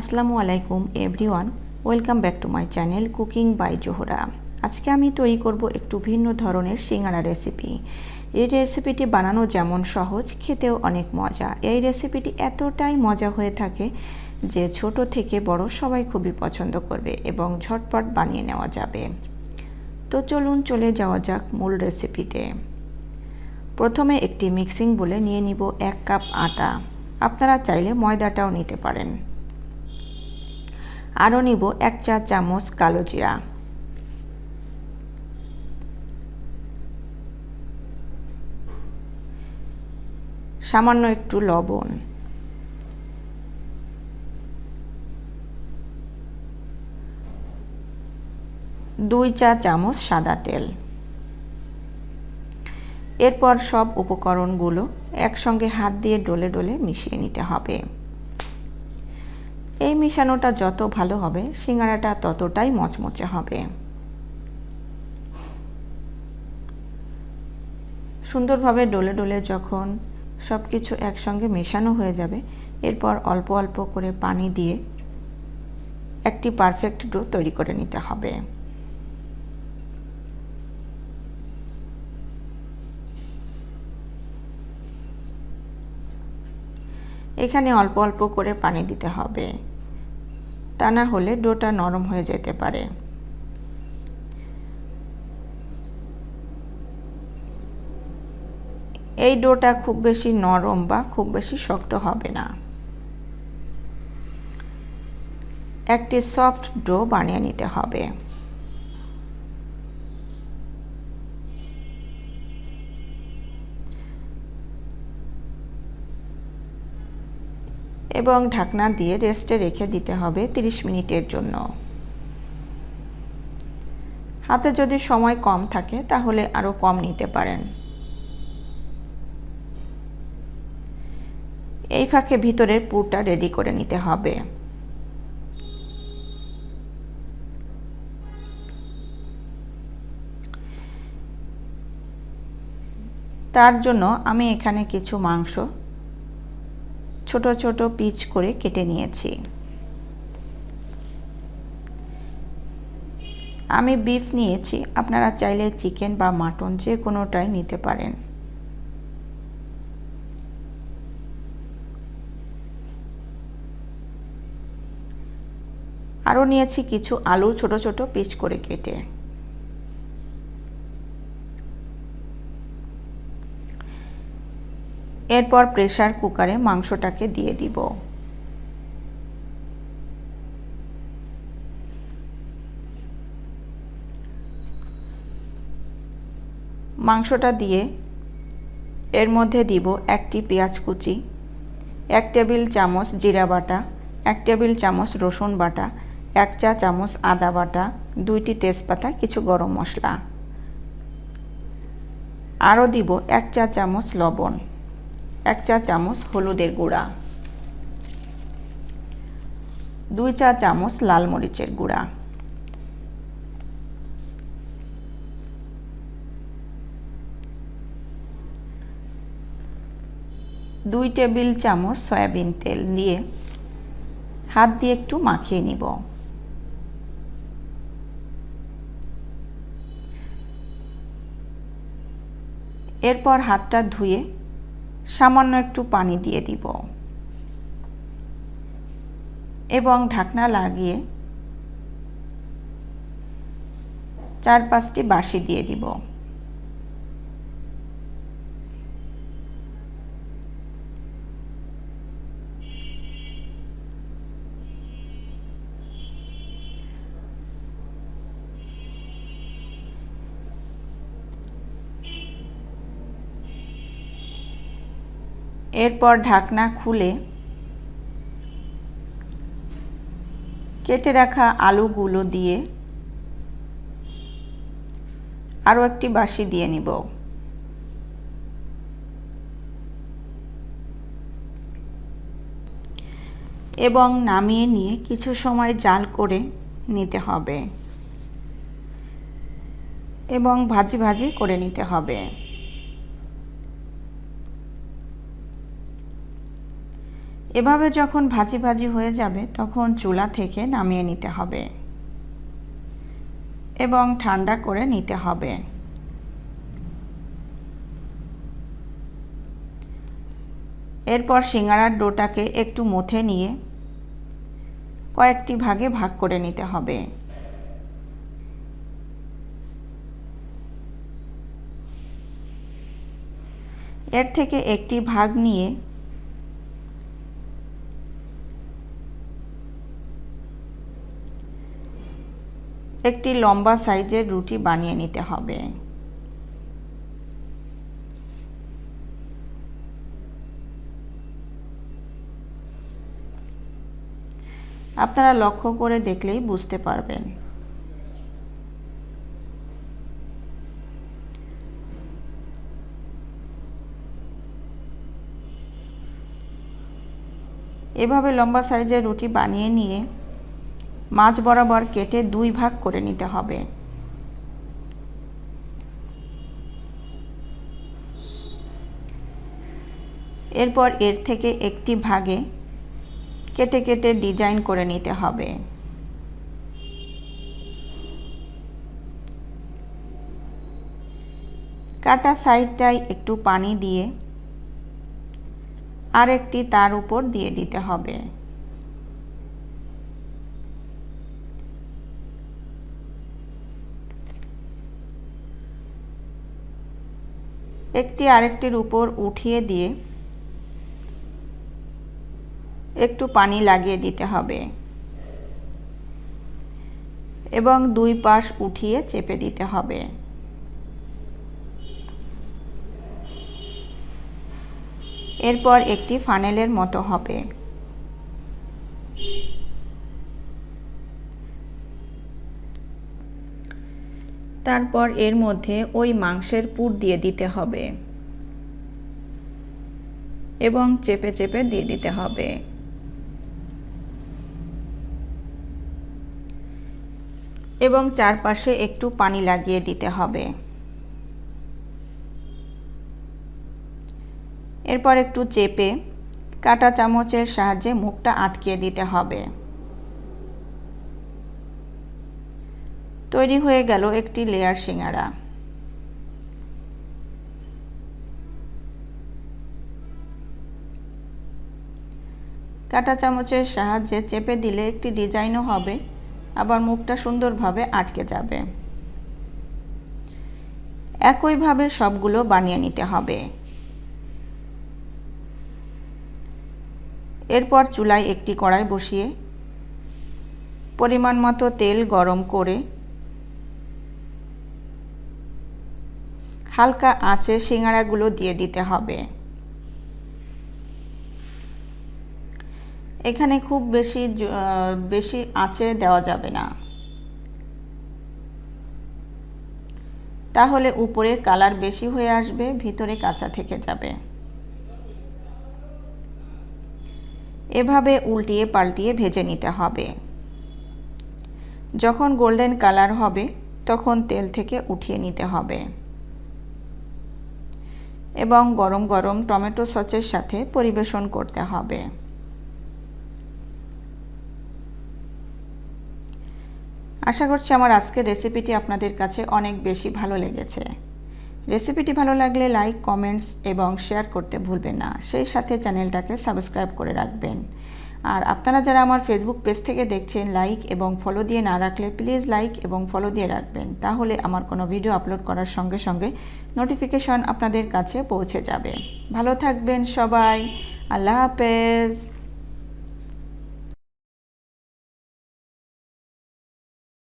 আসসালামু আলাইকুম everyone welcome back to my channel cooking by Zohra আজকে আমি তৈরি করব একটু ভিন্ন ধরনের সিঙ্গারা রেসিপি এই রেসিপিটি বানানো যেমন সহজ, খেতেও অনেক মজা। এই রেসিপিটি এতটাই মজা হয়ে থাকে যে ছোট থেকে বড় সবাই খুবই পছন্দ করবে এবং ঝটপট বানিয়ে নেওয়া যাবে। তো চলুন চলে যাওয়া যাক মূল রেসিপিতে প্রথমে একটি মিক্সিং বলে নিয়ে নিব এক কাপ আটা। আপনারা চাইলে ময়দাটাও নিতে পারেন। আরও নিব এক চা চামচ কালো জিরা। সামান্য একটু লবণ। দুই চা চামচ সাদা তেল। এরপর সব উপকরণগুলো একসঙ্গে হাত দিয়ে ডলে ডলে মিশিয়ে নিতে হবে। এই মিশানোটা যত ভালো হবে, সিঙ্গারাটা ততটাই মচমচে হবে। সুন্দরভাবে ডলে ডলে যখন সব কিছু একসঙ্গে মেশানো হয়ে যাবে, এরপর অল্প অল্প করে পানি দিয়ে একটি পারফেক্ট ডো তৈরি করে নিতে হবে। এখানে অল্প অল্প করে পানি দিতে হবে। তা না হলে ডোটা নরম হয়ে যেতে পারে। এই ডোটা খুব বেশি নরম বা খুব বেশি শক্ত হবে না। একটি সফট ডো বানিয়ে নিতে হবে। এবং ঢাকনা দিয়ে রেস্টে রেখে দিতে হবে 30 মিনিটের জন্য। হাতে যদি সময় কম থাকে, তাহলে আরও কম নিতে পারেন। এই ফাঁকে ভিতরের পুরটা রেডি করে নিতে হবে। তার জন্য আমি এখানে কিছু মাংস ছোট ছোট পিচ করে কেটে নিয়েছি। আমি বিফ নিয়েছি, আপনারা চাইলে চিকেন বা মাটন যে কোনোটাই নিতে পারেন। আরও নিয়েছি কিছু আলু ছোট ছোট পিচ করে কেটে। এরপর প্রেশার কুকারে মাংসটাকে দিয়ে দিব। মাংসটা দিয়ে এর মধ্যে দিব একটি পেঁয়াজ কুচি, এক টেবিল চামচ জিরা বাটা, এক টেবিল চামচ রসুন বাটা, এক চা চামচ আদা বাটা, দুইটি তেজপাতা, কিছু গরম মশলা। আরও দিব এক চা চামচ লবণ। এক চা চামচ হলুদের গুঁড়া। দুই চা চামচ লাল মরিচের গুঁড়া। দুই টেবিল চামচ সয়াবিন তেল দিয়ে হাত দিয়ে একটু মাখিয়ে নিব। এরপর হাতটা ধুয়ে সামান্য একটু পানি দিয়ে দিব। এবং ঢাকনা লাগিয়ে চার পাঁচটি বাঁশি দিয়ে দিব। এরপর ঢাকনা খুলে কেটে রাখা আলুগুলো দিয়ে আরও একটি বাঁশি দিয়ে নিব। এবং নামিয়ে নিয়ে কিছু সময় জাল করে নিতে হবে। এবং ভাজি ভাজি করে নিতে হবে। এভাবে যখন ভাজি ভাজি হয়ে যাবে, তখন চুলা থেকে নামিয়ে নিতে হবে এবং ঠান্ডা করে নিতে হবে। এরপর সিঙ্গারার ডোটাকে একটু মথে নিয়ে কয়েকটি ভাগে ভাগ করে নিতে হবে। এর থেকে একটি ভাগ নিয়ে একটি লম্বা সাইজের রুটি বানিয়ে নিতে হবে। আপনারা লক্ষ্য করে দেখলেই বুঝতে পারবেন। এভাবে লম্বা সাইজের রুটি বানিয়ে নিয়ে মাছ বরাবর কেটে দুই ভাগ করে নিতে হবে। এরপর এর থেকে একটি ভাগে কেটে কেটে ডিজাইন করে নিতে হবে। কাটা সাইডটায় একটু পানি দিয়ে আর একটি তার উপর দিয়ে দিতে হবে। একটি আরেকটির উপর উঠিয়ে দিয়ে একটু পানি লাগিয়ে দিতে হবে এবং দুই পাশ উঠিয়ে চেপে দিতে হবে। এরপর একটি ফানেলের মতো হবে। তারপর এর মধ্যে ওই মাংসের পুর দিয়ে দিতে হবে। এবং চেপে চেপে দিয়ে দিতে হবে। এবং চারপাশে একটু পানি লাগিয়ে দিতে হবে। এরপর একটু চেপে কাটা চামচের সাহায্যে মুখটা আটকিয়ে দিতে হবে। তৈরি হয়ে গেল একটি লেয়ার সিঙ্গারা। কাটা চামচের সাহায্যে চেপে দিলে একটি ডিজাইনও হবে, আবার মুখটা সুন্দরভাবে আটকে যাবে। একইভাবে সবগুলো বানিয়ে নিতে হবে। এরপর চুলায় একটি কড়াই বসিয়ে পরিমাণ মতো তেল গরম করে হালকা আঁচে সিঙ্গারাগুলো দিয়ে দিতে হবে। এখানে খুব বেশি বেশি আঁচে দেওয়া যাবে না। তাহলে উপরে কালার বেশি হয়ে আসবে, ভিতরে কাঁচা থেকে যাবে। এভাবে উল্টিয়ে পাল্টিয়ে ভেজে নিতে হবে। যখন গোল্ডেন কালার হবে, তখন তেল থেকে উঠিয়ে নিতে হবে। এবং গরম গরম টমেটো সসের সাথে পরিবেশন করতে হবে। আশা করছি আমার আজকের রেসিপিটি আপনাদের কাছে অনেক বেশি ভালো লেগেছে। রেসিপিটি ভালো লাগলে লাইক, কমেন্টস এবং শেয়ার করতে ভুলবেন না। সেই সাথে চ্যানেলটাকে সাবস্ক্রাইব করে রাখবেন। আর আপনারা যারা আমার ফেসবুক পেজ থেকে দেখছেন লাইক এবং ফলো দিয়ে না রাখলে প্লিজ লাইক এবং ফলো দিয়ে রাখবেন। তাহলে আমার কোনো ভিডিও আপলোড করার সঙ্গে সঙ্গে নোটিফিকেশন আপনাদের কাছে পৌঁছে যাবে। ভালো থাকবেন সবাই। আল্লাহ হাফেজ।